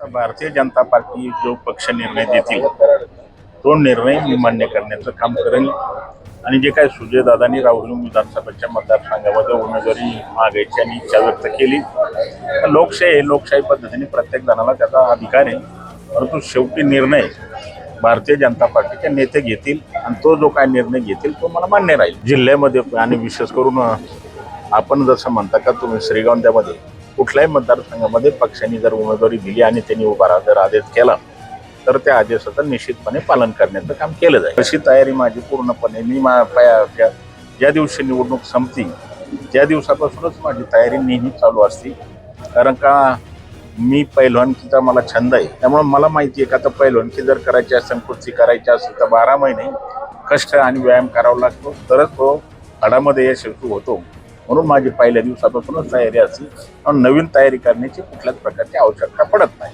Bharatiya Janata party जो पक्ष निर्णय देतील तो निर्णय मी मान्य करण्याचं काम करेन. आणि जे काय सुजयदादांनी राहुरी विधानसभेच्या मतदारसंघामध्ये उमेदवारी मागायची आणि इच्छा व्यक्त केली लोकशाही आहे लोकशाही पद्धतीने प्रत्येक जणाला त्याचा अधिकार आहे. परंतु शेवटी निर्णय भारतीय जनता पार्टीचे नेते घेतील आणि तो जो काय निर्णय घेतील तो मला मान्य राहील. जिल्ह्यामध्ये आणि विशेष करून आपण जसं म्हणता का तुम्ही श्रीगोंद्यामध्ये कुठल्याही मतदारसंघामध्ये पक्षांनी जर उमेदवारी दिली आणि त्यांनी उभा राहा जर आदेश केला तर त्या आदेशाचं निश्चितपणे पालन करण्याचं काम केलं जाईल. अशी तयारी माझी पूर्णपणे मी मा पया- ज्या दिवशी निवडणूक संपती त्या दिवसापासूनच माझी तयारी नेहमी चालू असते. कारण का मी पैलवानकीचा मला छंद आहे. त्यामुळे मला माहिती आहे का तर पैलवानकी जर करायची असेल कुस्ती करायची असेल तर बारा महिने कष्ट आणि व्यायाम करावा लागतो. तरच तो हाडामध्ये यशस्वी होतो. म्हणून माझी पहिल्या दिवसापासूनच तयारी असते आणि नवीन तयारी करण्याची कुठल्याच प्रकारची आवश्यकता पडत नाही.